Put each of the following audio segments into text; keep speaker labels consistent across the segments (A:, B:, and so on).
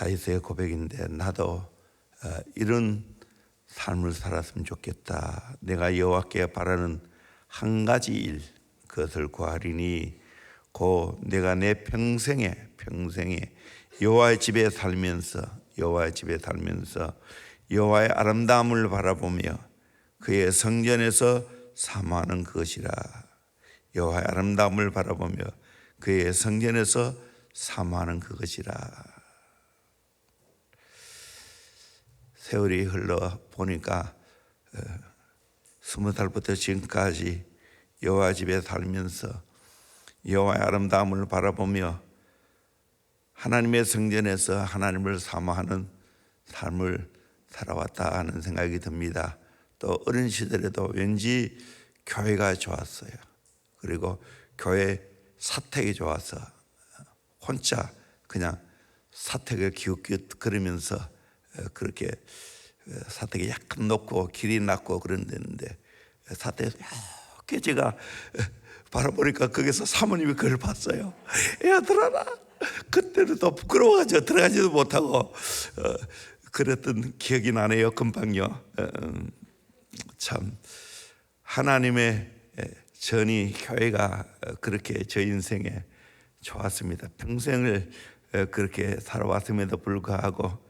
A: 다윗의 고백인데 나도 어, 이런 삶을 살았으면 좋겠다. 내가 여호와께 바라는 한 가지 일 그것을 구하리니 고 내가 내 평생에 평생에 여호와의 집에 살면서 여호와의 집에 살면서 여호와의 아름다움을 바라보며 그의 성전에서 사모하는 것이라 여호와의 아름다움을 바라보며 그의 성전에서 사모하는 그것이라 세월이 흘러 보니까 어, 스무 살부터 지금까지 여호와 집에 살면서 여호와의 아름다움을 바라보며 하나님의 성전에서 하나님을 사모하는 삶을 살아왔다 하는 생각이 듭니다. 또 어린 시절에도 왠지 교회가 좋았어요. 그리고 교회 사택이 좋아서 혼자 그냥 사택을 기웃기웃 어, 그렇게 어, 사택이 약간 높고 길이 낮고 그런 데인데 사택에서 이렇게 제가 어, 바라보니까 거기서 사모님이 그걸 봤어요. 야 들어라. 그때는 또 부끄러워가지고 들어가지도 못하고 어, 그랬던 기억이 나네요. 금방요. 어, 음, 참 하나님의 전이 교회가 그렇게 저 인생에 좋았습니다. 평생을 어, 그렇게 살아왔음에도 불구하고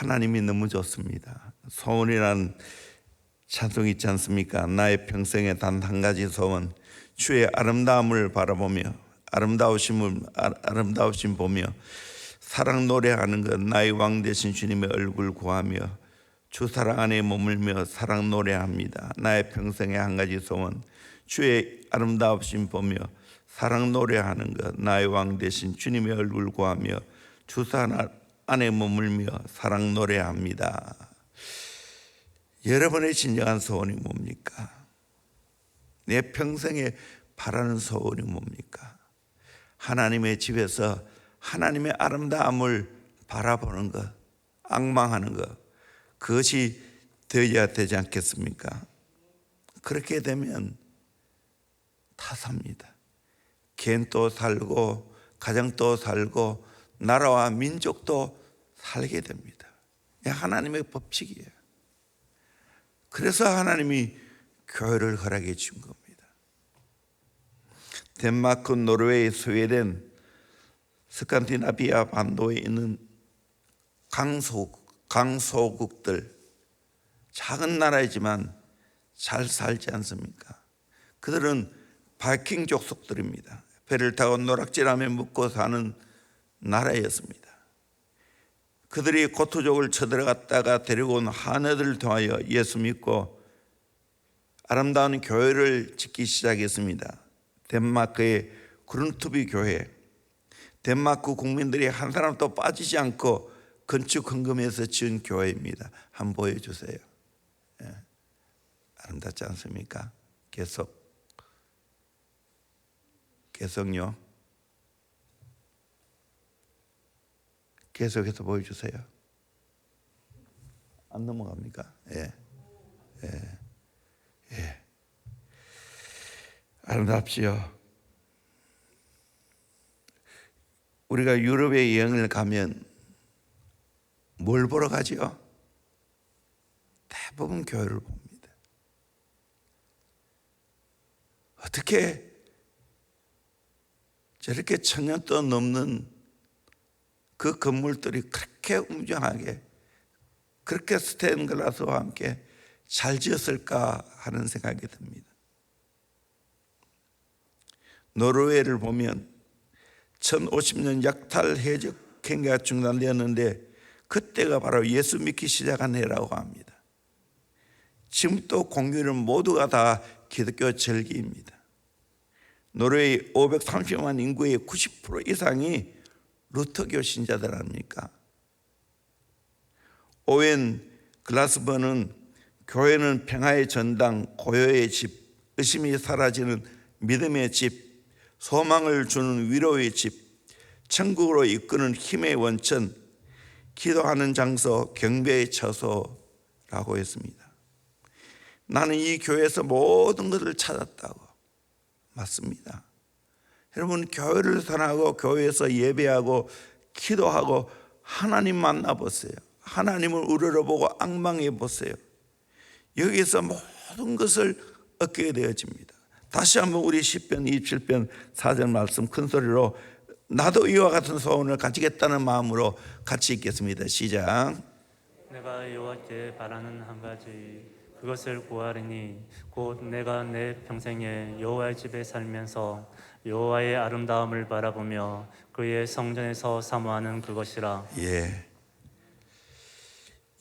A: 하나님이 너무 좋습니다. 소원이란 찬송 있지 않습니까? 나의 평생에 단 한 가지 소원, 주의 아름다움을 바라보며 아름다우심을 아- 아름다우심 보며 사랑 노래하는 것 나의 왕 되신 주님의 얼굴 구하며 주 사랑 안에 머물며 사랑 노래합니다. 나의 평생의 한 가지 소원, 주의 아름다우심 보며 사랑 노래하는 것 나의 왕 되신 주님의 얼굴 구하며 주 사랑 안에 머물며 사랑 노래합니다. 여러분의 진정한 소원이 뭡니까? 내 평생에 바라는 소원이 뭡니까? 하나님의 집에서 하나님의 아름다움을 바라보는 것, 악망하는 것, 그것이 되어야 되지 않겠습니까? 그렇게 되면 다 삽니다. 개인도 살고, 가정도 살고, 나라와 민족도 살게 됩니다. 하나님의 법칙이에요. 그래서 하나님이 교회를 허락해 준 겁니다. 덴마크, 노르웨이, 스웨덴, 스칸디나비아 반도에 있는 강소국, 강소국들 작은 나라이지만 잘 살지 않습니까? 그들은 바이킹 족속들입니다. 배를 타고 노락질하며 묵고 사는 나라였습니다. 그들이 고토족을 쳐들어갔다가 데리고 온 하네들을 통하여 예수 믿고 아름다운 교회를 짓기 시작했습니다. 덴마크의 그룬투비 교회. 덴마크 국민들이 한 사람도 빠지지 않고 건축 헌금해서 지은 교회입니다. 한번 보여주세요. 예. 아름답지 않습니까? 계속 계속요. 계속해서 보여주세요. 안 넘어갑니까? 예. 예. 예. 아름답지요. 우리가 유럽에 여행을 가면 뭘 보러 가지요? 대부분 교회를 봅니다. 어떻게 저렇게 천년 동안 넘는 그 건물들이 그렇게 웅장하게 그렇게 스테인글라스와 함께 잘 지었을까 하는 생각이 듭니다. 노르웨이를 보면 1050년 약탈 해적 행위가 중단되었는데 그때가 바로 예수 믿기 시작한 해라고 합니다. 지금 또 공교는 모두가 다 기독교 절기입니다. 노르웨이 530만 인구의 90% 이상이 루터교 신자들 아닙니까? 오웬 글라스버는 교회는 평화의 전당, 고요의 집, 의심이 사라지는 믿음의 집, 소망을 주는 위로의 집, 천국으로 이끄는 힘의 원천, 기도하는 장소, 경배의 처소라고 했습니다. 나는 이 교회에서 모든 것을 찾았다고. 맞습니다. 여러분 교회를 선하고 교회에서 예배하고 기도하고 하나님 만나보세요. 하나님을 우러러보고 악망해 보세요. 여기서 모든 것을 얻게 되어집니다. 다시 한번 우리 10편 27편 4절 말씀 큰 소리로 나도 이와 같은 소원을 가지겠다는 마음으로 같이 읽겠습니다. 시작.
B: 내가 여호와께 바라는 한 가지 그것을 구하리니 곧 내가 내 평생에 여호와의 집에 살면서 여호와의 아름다움을 바라보며 그의 성전에서 사모하는 그것이라
A: 예.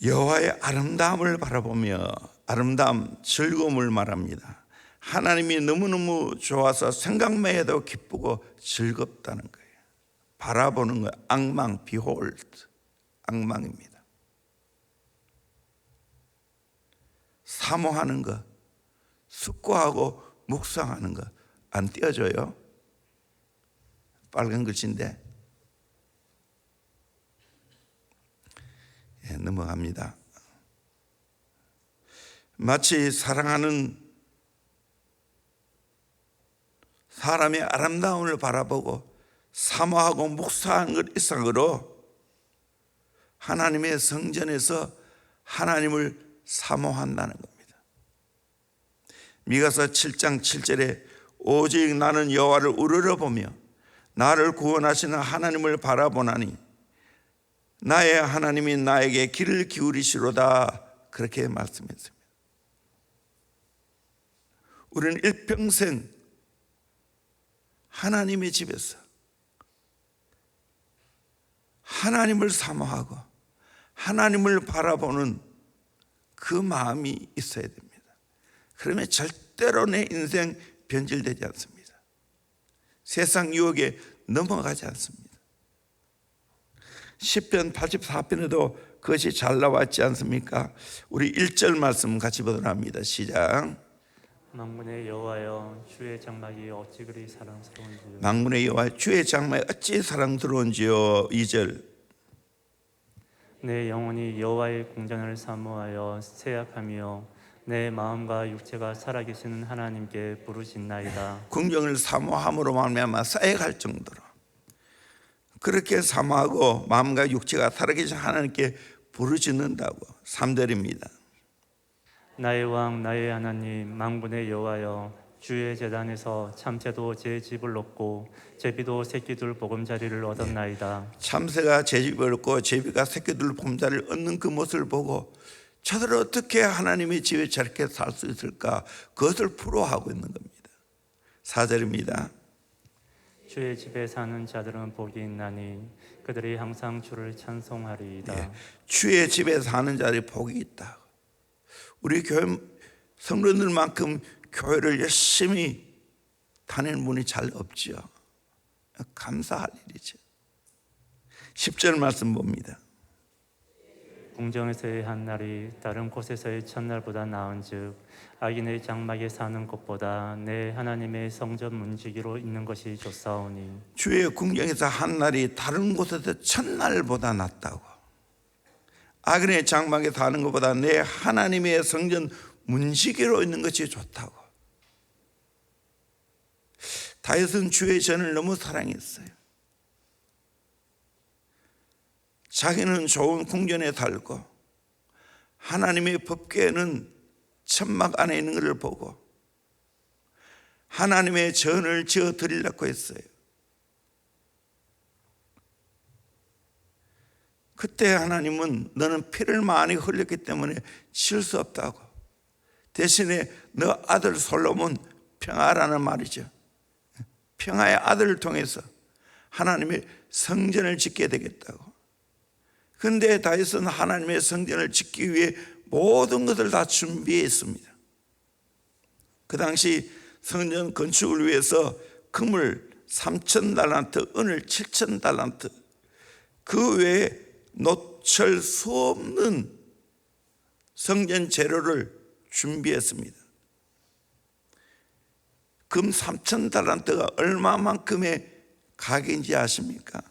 A: 여호와의 아름다움을 바라보며 아름다움, 즐거움을 말합니다. 하나님이 너무너무 좋아서 생각만 해도 기쁘고 즐겁다는 거예요. 바라보는 거 악망, 비홀드, 악망입니다. 사모하는 거, 숙고하고 묵상하는 거안 띄어져요? 빨간 글씨인데 예, 넘어갑니다. 마치 사랑하는 사람의 아름다움을 바라보고 사모하고 묵상한 것 이상으로 하나님의 성전에서 하나님을 사모한다는 겁니다. 미가서 7장 7절에 오직 나는 여호와를 우러러 보며 나를 구원하시는 하나님을 바라보나니 나의 하나님이 나에게 길을 기울이시로다 그렇게 말씀했습니다. 우리는 일평생 하나님의 집에서 하나님을 사모하고 하나님을 바라보는 그 마음이 있어야 됩니다. 그러면 절대로 내 인생 변질되지 않습니다. 세상 유혹에 넘어가지 않습니다. 10편 84편에도 그것이 잘 나왔지 않습니까? 우리 1절 말씀 같이 보도록 합니다. 시작.
B: 만군의 여호와여 주의 장막이 어찌 그리 사랑스러운지요
A: 망군의 여호와 주의 장막에 어찌 사랑스러운지요. 2절.
B: 내 영혼이 여호와의 궁전을 사모하여 세약하며 내 마음과 육체가 살아계시는 하나님께 부르짖나이다
A: 궁정을 사모함으로 말미암아 쌓여갈 정도로 그렇게 사모하고 마음과 육체가 살아계신 하나님께 부르짖는다고 3절입니다.
B: 나의 왕 나의 하나님 만군의 여호와여 주의 재단에서 참새도 제 집을 얻고 제비도 새끼들 보금자리를 얻었나이다
A: 참새가 제 집을 얻고 제비가 새끼들 봄자를 얻는 그 모습을 보고 저들 어떻게 하나님의 집에 저렇게 살 수 있을까 그것을 부러워하고 있는 겁니다. 4절입니다.
B: 주의 집에 사는 자들은 복이 있나니 그들이 항상 주를 찬송하리이다
A: 예, 주의 집에 사는 자들이 복이 있다. 우리 교회 성도들만큼 교회를 열심히 다니는 분이 잘 없지요. 감사할 일이죠. 10절 말씀 봅니다.
B: 궁정에서의 한 날이 다른 곳에서의 첫날보다 나은즉 악인의 장막에 사는 것보다 내 하나님의 성전 문지기로 있는 것이 좋사오니
A: 주의 궁정에서 한 날이 다른 곳에서 첫날보다 낫다고. 악인의 장막에 사는 것보다 내 하나님의 성전 문지기로 있는 것이 좋다고. 다윗은 주의 전을 너무 사랑했어요. 자기는 좋은 궁전에 살고 하나님의 법궤는 천막 안에 있는 것을 보고 하나님의 전을 지어 드리려고 했어요. 그때 하나님은 너는 피를 많이 흘렸기 때문에 칠 수 없다고. 대신에 너 아들 솔로몬 평화라는 말이죠. 평화의 아들을 통해서 하나님의 성전을 짓게 되겠다고. 근데 다윗은 하나님의 성전을 짓기 위해 모든 것을 다 준비했습니다. 그 당시 성전 건축을 위해서 금을 3천 달란트, 은을 7천 달란트, 그 외에 노철 수 없는 성전 재료를 준비했습니다. 금 3천 달란트가 얼마만큼의 가격인지 아십니까?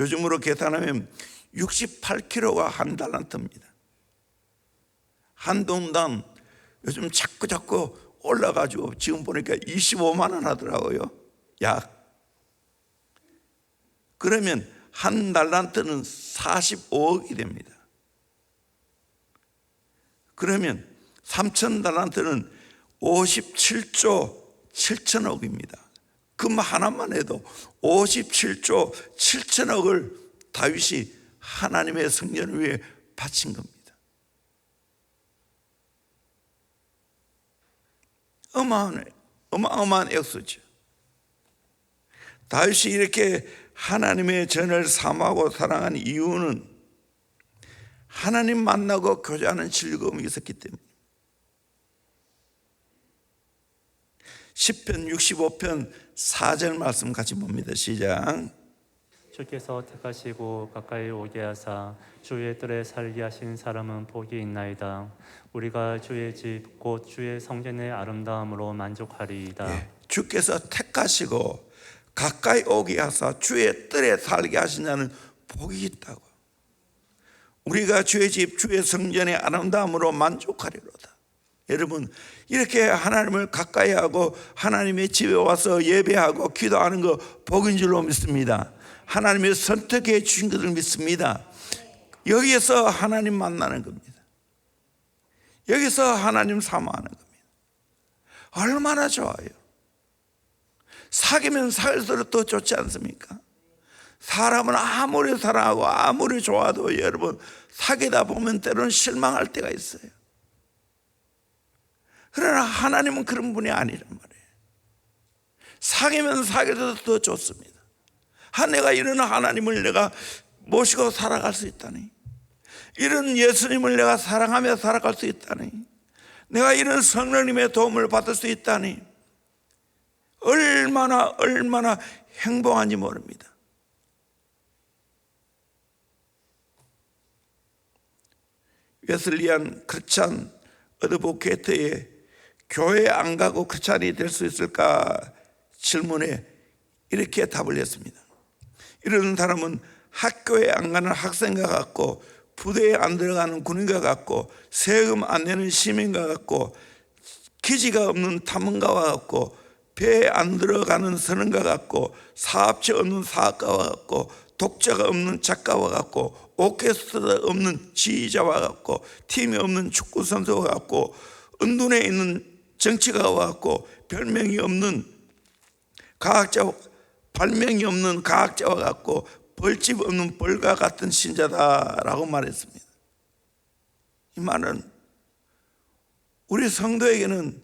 A: 요즘으로 계산하면 68kg가 한 달란트입니다. 한 동당 요즘 자꾸 자꾸 올라가지고 지금 보니까 25만 원 하더라고요. 약. 그러면 한 달란트는 45억이 됩니다. 그러면 3천 달란트는 57조 7천억입니다. 금 하나만 해도 57조 7천억을 다윗이 하나님의 성전을 위해 바친 겁니다. 어마어마한, 어마어마한 액수죠. 다윗이 이렇게 하나님의 전을 사모하고 사랑한 이유는 하나님 만나고 교제하는 즐거움이 있었기 때문에 10편 65편 4절 말씀 같이 봅니다. 시작.
B: 주께서 택하시고 가까이 오게 하사 주의 뜰에 살게 하신 사람은 복이 있나이다. 우리가 주의 집 곧 주의 성전의 아름다움으로 만족하리이다.
A: 예, 주께서 택하시고 가까이 오게 하사 주의 뜰에 살게 하신 자는 복이 있다고. 우리가 주의 집 주의 성전의 아름다움으로 만족하리로다. 여러분 이렇게 하나님을 가까이 하고 하나님의 집에 와서 예배하고 기도하는 거 복인 줄로 믿습니다. 하나님의 선택해 주신 것을 믿습니다. 여기에서 하나님 만나는 겁니다. 여기서 하나님 사모하는 겁니다. 얼마나 좋아요. 사귀면 사귈수록 더 좋지 않습니까? 사람은 아무리 사랑하고 아무리 좋아도 여러분 사귀다 보면 때로는 실망할 때가 있어요. 그러나 하나님은 그런 분이 아니란 말이에요. 사귀면 사귀어도 더 좋습니다. 아, 내가 이런 하나님을 내가 모시고 살아갈 수 있다니. 이런 예수님을 내가 사랑하며 살아갈 수 있다니. 내가 이런 성령님의 도움을 받을 수 있다니. 얼마나, 얼마나 행복한지 모릅니다. 웨슬리안 크찬 어드보케트의 교회 안 가고 크찬이 될 수 있을까 질문에 이렇게 답을 했습니다. 이런 사람은 학교에 안 가는 학생과 같고 부대에 안 들어가는 군인과 같고 세금 안 내는 시민과 같고 기지가 없는 탐험가와 같고 배에 안 들어가는 선원과 같고 사업체 없는 사업가와 같고 독자가 없는 작가와 같고 오케스트라 없는 지휘자와 같고 팀이 없는 축구 선수와 같고 은둔에 있는 정치가와 같고 별명이 없는 과학자 발명이 없는 과학자와 같고 벌집 없는 벌과 같은 신자다라고 말했습니다. 이 말은 우리 성도에게는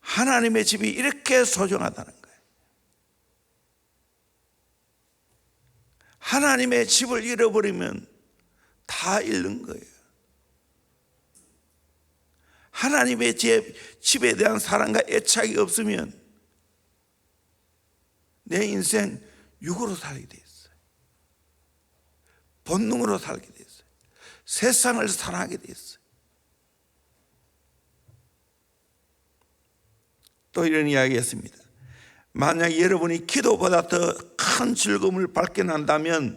A: 하나님의 집이 이렇게 소중하다는 거예요. 하나님의 집을 잃어버리면 다 잃는 거예요. 하나님의 집에 대한 사랑과 애착이 없으면 내 인생 육으로 살게 돼 있어요. 본능으로 살게 돼 있어요. 세상을 사랑하게 돼 있어요. 또 이런 이야기했습니다. 만약 여러분이 기도보다 더 큰 즐거움을 발견한다면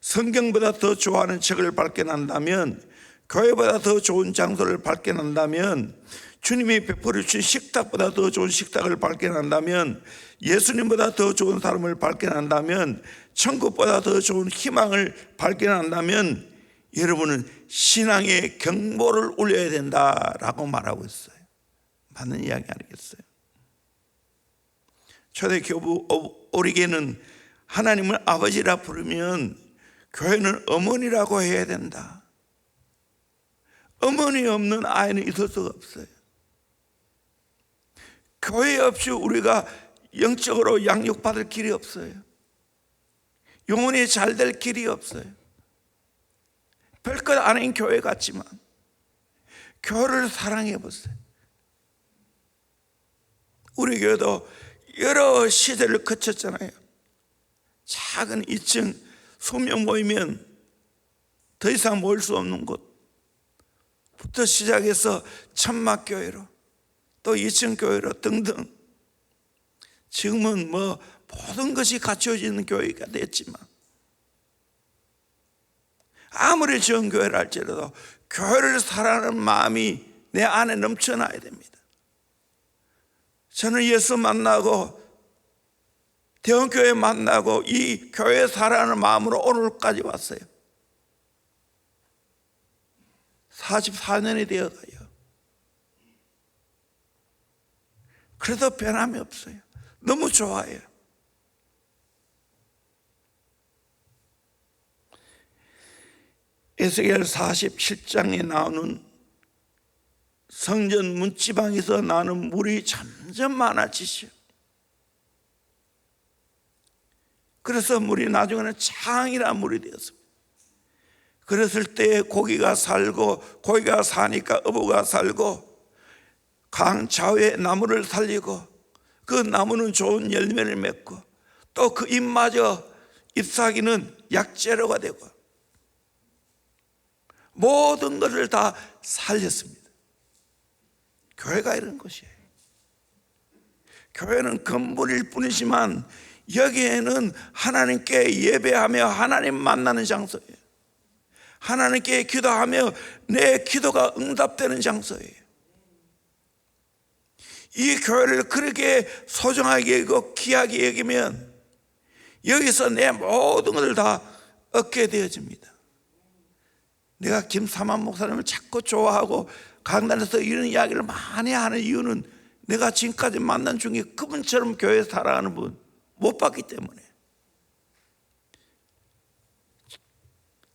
A: 성경보다 더 좋아하는 책을 발견한다면 교회보다 더 좋은 장소를 발견한다면 주님이 베풀어 주신 식탁보다 더 좋은 식탁을 발견한다면 예수님보다 더 좋은 사람을 발견한다면 천국보다 더 좋은 희망을 발견한다면 여러분은 신앙의 경보를 울려야 된다라고 말하고 있어요. 맞는 이야기 아니겠어요? 초대 교부 오리게는 하나님을 아버지라 부르면 교회는 어머니라고 해야 된다. 어머니 없는 아이는 있을 수가 없어요. 교회 없이 우리가 영적으로 양육받을 길이 없어요. 영혼이 잘 될 길이 없어요. 별것 아닌 교회 같지만 교회를 사랑해 보세요. 우리 교회도 여러 시대를 거쳤잖아요. 작은 2층 소명 모이면 더 이상 모일 수 없는 곳부터 시작해서 천막교회로 또 2층 교회로 등등 지금은 뭐 모든 것이 갖춰지는 교회가 됐지만 아무리 좋은 교회를 할지라도 교회를 사랑하는 마음이 내 안에 넘쳐나야 됩니다. 저는 예수 만나고 대원교회 만나고 이 교회 사랑하는 마음으로 오늘까지 왔어요. 44년이 되어 가요. 그래도 변함이 없어요. 너무 좋아요. 에스겔 47장에 나오는 성전 문지방에서 나는 물이 점점 많아지죠. 그래서 물이 나중에는 창이라 물이 되었습니다. 그랬을 때 고기가 살고 고기가 사니까 어부가 살고 강 좌우에 나무를 살리고 그 나무는 좋은 열매를 맺고 또 그 잎마저 잎사귀는 약재료가 되고 모든 것을 다 살렸습니다. 교회가 이런 것이에요. 교회는 건물일 뿐이지만 여기에는 하나님께 예배하며 하나님 만나는 장소예요. 하나님께 기도하며 내 기도가 응답되는 장소예요. 이 교회를 그렇게 소중하게 여기고 귀하게 여기면 여기서 내 모든 것을 다 얻게 되어집니다. 내가 김사만 목사님을 자꾸 좋아하고 강단에서 이런 이야기를 많이 하는 이유는 내가 지금까지 만난 중에 그분처럼 교회 살아가는 분 못 봤기 때문에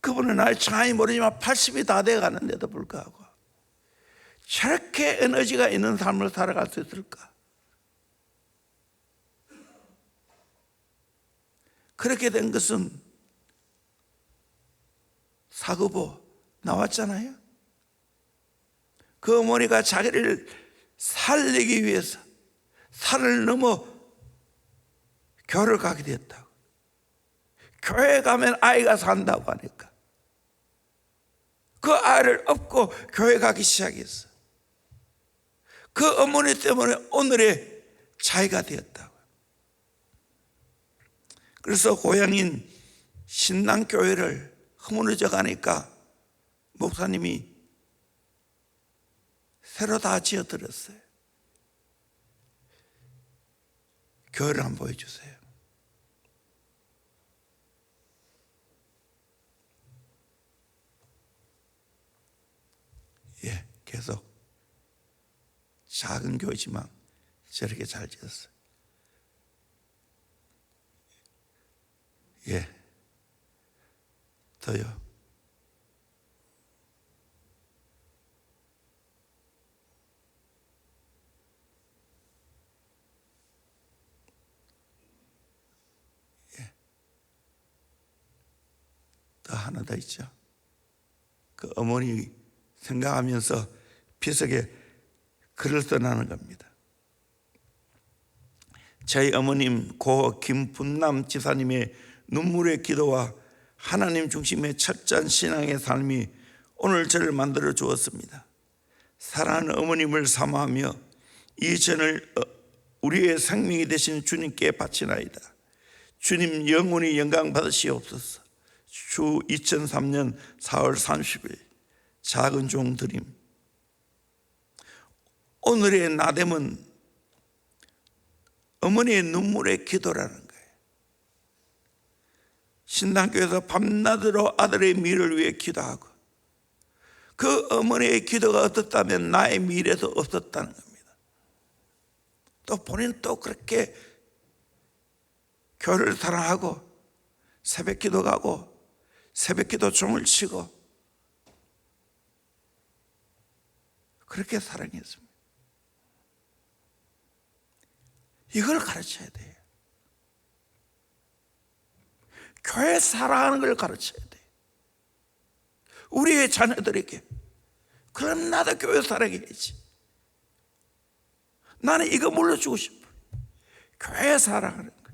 A: 그분은 나이 차이 모르지만 80이 다 돼 가는데도 불구하고 저렇게 에너지가 있는 삶을 살아갈 수 있을까? 그렇게 된 것은 사고보 나왔잖아요. 그 어머니가 자기를 살리기 위해서 산을 넘어 교회를 가게 됐다고. 교회 가면 아이가 산다고 하니까 그 아이를 업고 교회 가기 시작했어. 그 어머니 때문에 오늘의 자기가 되었다고. 그래서 고향인 신당교회를 허물어져 가니까 목사님이 새로 다 지어들었어요. 교회를 한번 보여주세요. 예, 계속 작은 교회지만 저렇게 잘 지었어요. 예, 더요. 더 하나 더 있죠. 그 어머니 생각하면서 비석에 글을 써나는 겁니다. 저희 어머님 고 김분남 지사님의 눈물의 기도와 하나님 중심의 철저한 신앙의 삶이 오늘 저를 만들어 주었습니다. 사랑하는 어머님을 사모하며 이 전을 어, 우리의 생명이 되신 주님께 바치나이다. 주님 영원히 영광 받으시옵소서. 주 2003년 4월 30일 작은 종 드림 오늘의 나됨은 어머니의 눈물의 기도라는 거예요 신당교에서 밤낮으로 아들의 미래를 위해 기도하고 그 어머니의 기도가 없었다면 나의 미래도 없었다는 겁니다 또 본인 또 그렇게 교회를 사랑하고 새벽 기도 가고 새벽 기도 종을 치고 그렇게 사랑했습니다. 이걸 가르쳐야 돼요. 교회 사랑하는 걸 가르쳐야 돼. 우리의 자녀들에게 그럼 나도 교회 사랑해야지. 나는 이거 물려주고 싶어. 교회 사랑하는 거.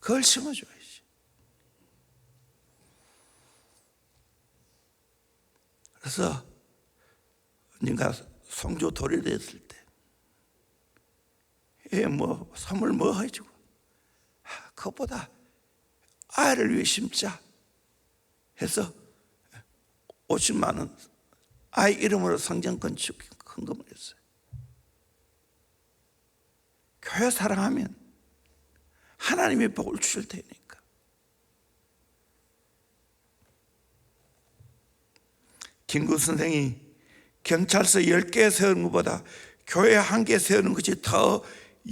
A: 그걸 심어줘야지. 그래서 언젠가 성조 돌이 됐을 때, 예, 뭐, 선물 뭐 해주고, 아, 그것보다 아이를 위해 심자 해서 50만 원 아이 이름으로 성전 건축 헌금을 했어요. 교회 사랑하면 하나님이 복을 주실 테니까. 김구 선생이 경찰서 10개 세우는 것보다 교회 한 개 세우는 것이 더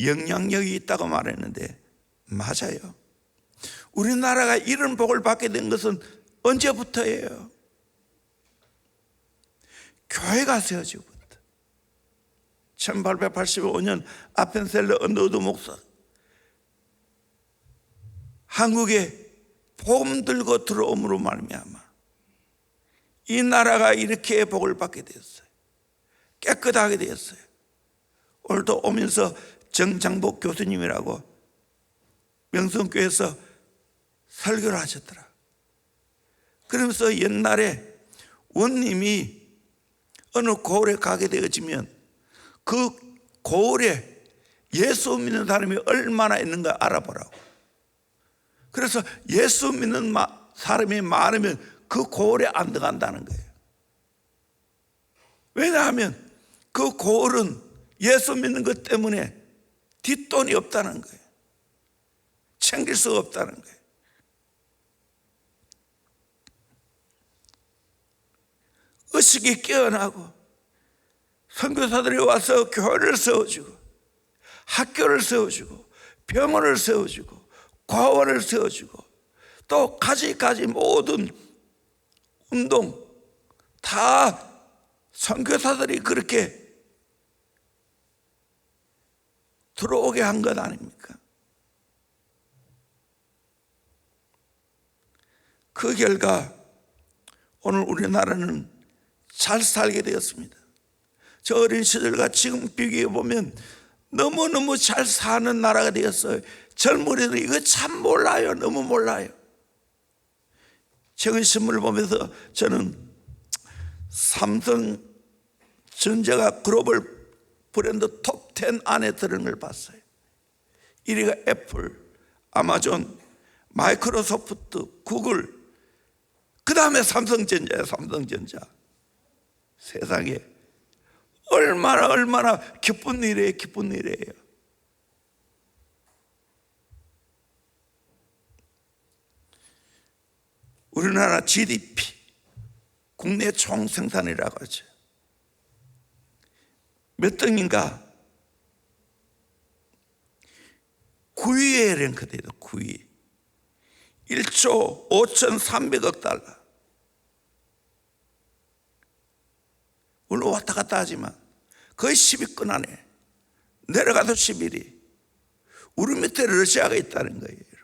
A: 영향력이 있다고 말했는데 맞아요. 우리나라가 이런 복을 받게 된 것은 언제부터예요? 교회가 세워지고부터. 1885년 아펜셀러 언더우드 목사 한국에 복음 들고 들어옴으로 말미암아 이 나라가 이렇게 복을 받게 되었어요. 깨끗하게 되었어요. 오늘도 오면서 정장복 교수님이라고 명성교회에서 설교를 하셨더라. 그러면서 옛날에 원님이 어느 고을에 가게 되어지면 그 고을에 예수 믿는 사람이 얼마나 있는가 알아보라고. 그래서 예수 믿는 마- 사람이 많으면 그 고을에 안 들어간다는 거예요. 왜냐하면 그 고을은 예수 믿는 것 때문에 뒷돈이 없다는 거예요. 챙길 수가 없다는 거예요. 의식이 깨어나고 선교사들이 와서 교회를 세워주고 학교를 세워주고 병원을 세워주고 과원을 세워주고 또 가지가지 모든 운동 다 선교사들이 그렇게 들어오게 한 것 아닙니까? 그 결과 오늘 우리나라는 잘 살게 되었습니다. 저 어린 시절과 지금 비교해 보면 너무너무 잘 사는 나라가 되었어요. 젊은이들이 이거 참 몰라요. 너무 몰라요. 최근 신문을 보면서 저는 삼성 전자가 글로벌 브랜드 톱10 안에 들은 걸 봤어요. 1위가 애플, 아마존, 마이크로소프트, 구글, 그 다음에 삼성전자예요, 삼성전자. 세상에 얼마나 얼마나 기쁜 일이에요, 기쁜 일이에요. 우리나라 GDP 국내 총 생산이라고 하죠. 몇 등인가? 9위에 랭크돼요, 9위. 1조 5,300억 달러. 물론 왔다 갔다 하지만 거의 10위권 안에 내려가도 11위. 우리 밑에 러시아가 있다는 거예요.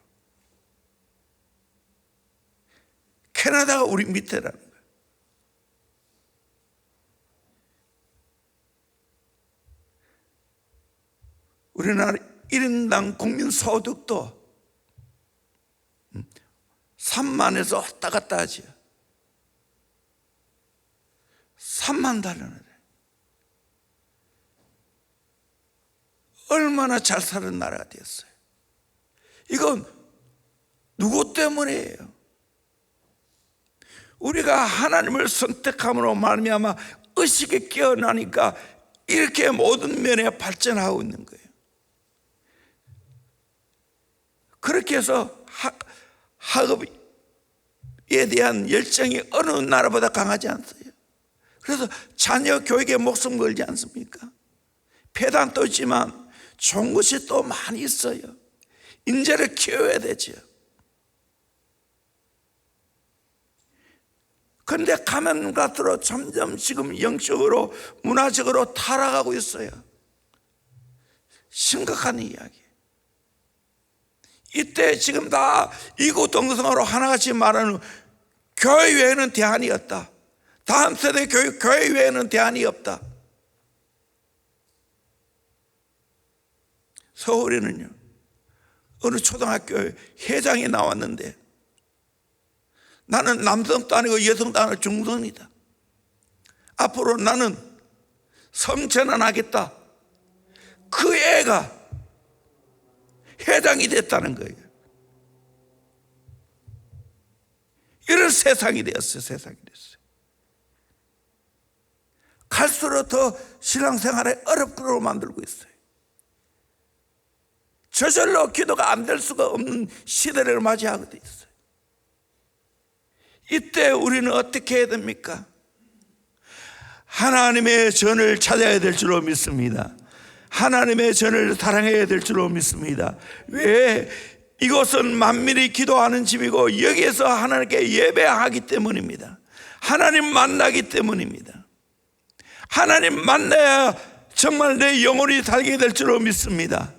A: 캐나다가 우리 밑에라는 거예요. 우리나라 1인당 국민 소득도 3만에서 왔다 갔다 하지요. 3만 달러는 얼마나 잘 사는 나라가 되었어요. 이건 누구 때문이에요? 우리가 하나님을 선택함으로 말미암아 의식이 깨어나니까 이렇게 모든 면에 발전하고 있는 거예요. 그렇게 해서 학, 학업에 대한 열정이 어느 나라보다 강하지 않어요. 그래서 자녀 교육에 목숨 걸지 않습니까? 폐단도 있지만 좋은 것이 또 많이 있어요. 인재를 키워야 되죠. 그런데 가면 갈수록 점점 지금 영적으로 문화적으로 타락하고 있어요. 심각한 이야기. 이때 지금 다 이구동성으로 하나같이 말하는 교회 외에는 대안이 없다. 다음 세대 교육 교회 외에는 대안이 없다. 서울에는요 어느 초등학교에 회장이 나왔는데 나는 남성도 아니고 여성도 아니고 중성이다. 앞으로 나는 성전환 하겠다. 그 애가 회장이 됐다는 거예요. 이런 세상이 되었어요. 세상이 됐어요. 갈수록 더 신앙생활에 어렵게 만들고 있어요. 저절로 기도가 안 될 수가 없는 시대를 맞이하게 돼 있어요. 이때 우리는 어떻게 해야 됩니까? 하나님의 전을 찾아야 될 줄로 믿습니다. 하나님의 전을 사랑해야 될 줄로 믿습니다. 왜? 이곳은 만민이 기도하는 집이고 여기에서 하나님께 예배하기 때문입니다. 하나님 만나기 때문입니다. 하나님 만나야 정말 내 영혼이 살게 될 줄로 믿습니다.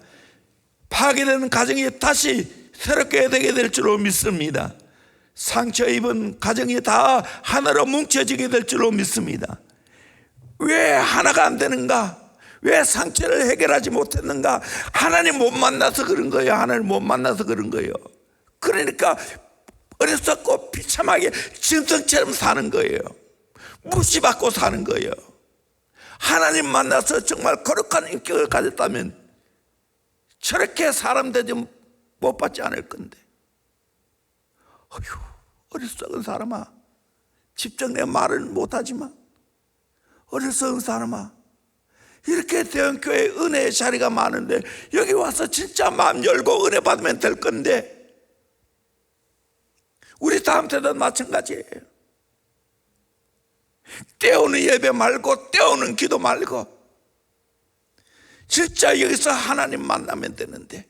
A: 파괴되는 가정이 다시 새롭게 되게 될 줄로 믿습니다. 상처 입은 가정이 다 하나로 뭉쳐지게 될 줄로 믿습니다. 왜 하나가 안 되는가? 왜 상처를 해결하지 못했는가? 하나님 못 만나서 그런 거예요. 하나님 못 만나서 그런 거예요. 그러니까 어리석고 비참하게 짐승처럼 사는 거예요. 무시받고 사는 거예요. 하나님 만나서 정말 거룩한 인격을 가졌다면 저렇게 사람 대접 못 받지 않을 건데. 어휴, 어리석은 사람아. 직접 내 말을 못하지만 어리석은 사람아. 이렇게 대형교회 은혜의 자리가 많은데 여기 와서 진짜 마음 열고 은혜 받으면 될 건데 우리 다음 세대도 마찬가지예요. 때우는 예배 말고 때우는 기도 말고 진짜 여기서 하나님 만나면 되는데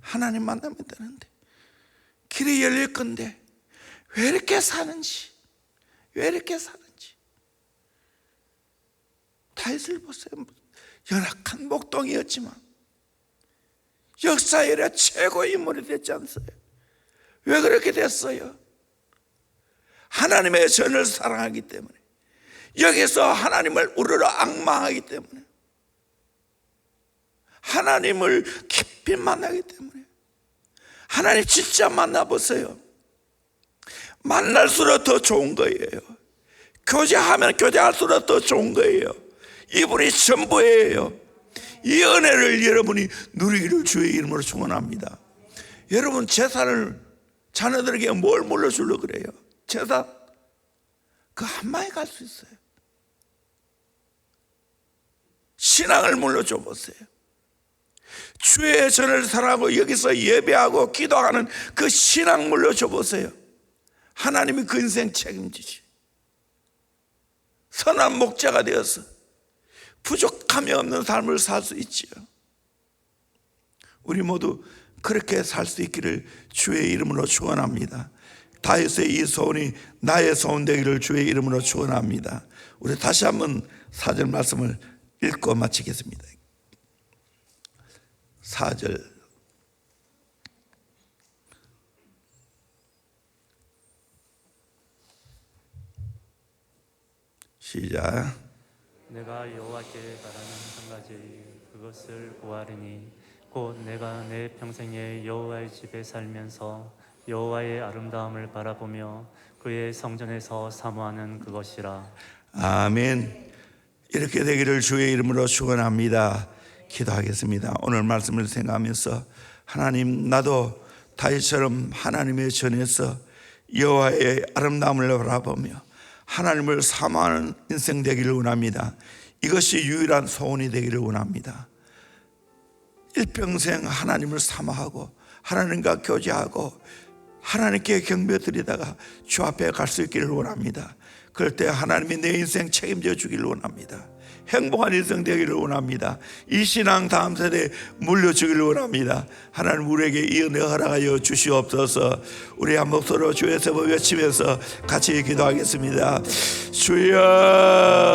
A: 하나님 만나면 되는데 길이 열릴 건데 왜 이렇게 사는지 왜 이렇게 사는지 다윗을 보세요 연약한 목동이었지만 역사 이래 최고의 인물이 됐지 않습니까? 왜 그렇게 됐어요? 하나님의 전을 사랑하기 때문에 여기서 하나님을 우러러 악망하기 때문에 하나님을 깊이 만나기 때문에 하나님 진짜 만나보세요. 만날수록 더 좋은 거예요. 교제하면 교제할수록 더 좋은 거예요. 이분이 전부예요. 이 은혜를 여러분이 누리기를 주의 이름으로 축원합니다. 여러분 재산을 자녀들에게 뭘 물려주려 그래요? 재산? 그 한마에 갈 수 있어요. 신앙을 물려줘 보세요. 주의 전을 사랑하고 여기서 예배하고 기도하는 그 신앙 물려줘 보세요. 하나님이 그 인생 책임지지. 선한 목자가 되어서 부족함이 없는 삶을 살 수 있지요. 우리 모두 그렇게 살 수 있기를 주의 이름으로 축원합니다. 다윗의 이 소원이 나의 소원 되기를 주의 이름으로 축원합니다. 우리 다시 한번 사절 말씀을 읽고 마치겠습니다. 4절. 시작.
B: 내가 여호와께 바라는 한 가지 그것을 구하리니 곧 내가 내 평생에 여호와의 집에 살면서 여호와의 아름다움을 바라보며 그의 성전에서 사모하는 그것이라.
A: 아멘. 이렇게 되기를 주의 이름으로 축원합니다 기도하겠습니다 오늘 말씀을 생각하면서 하나님 나도 다윗처럼 하나님의 전에서 여호와의 아름다움을 바라보며 하나님을 사모하는 인생 되기를 원합니다 이것이 유일한 소원이 되기를 원합니다 일평생 하나님을 사모하고 하나님과 교제하고 하나님께 경배드리다가 주 앞에 갈 수 있기를 원합니다. 그럴 때 하나님이 내 인생 책임져 주기를 원합니다. 행복한 인생 되기를 원합니다. 이 신앙 다음 세대에 물려주기를 원합니다. 하나님 우리에게 이 은혜 허락하여 주시옵소서 우리 한 목소리로 주의 세번 외치면서 같이 기도하겠습니다. 주여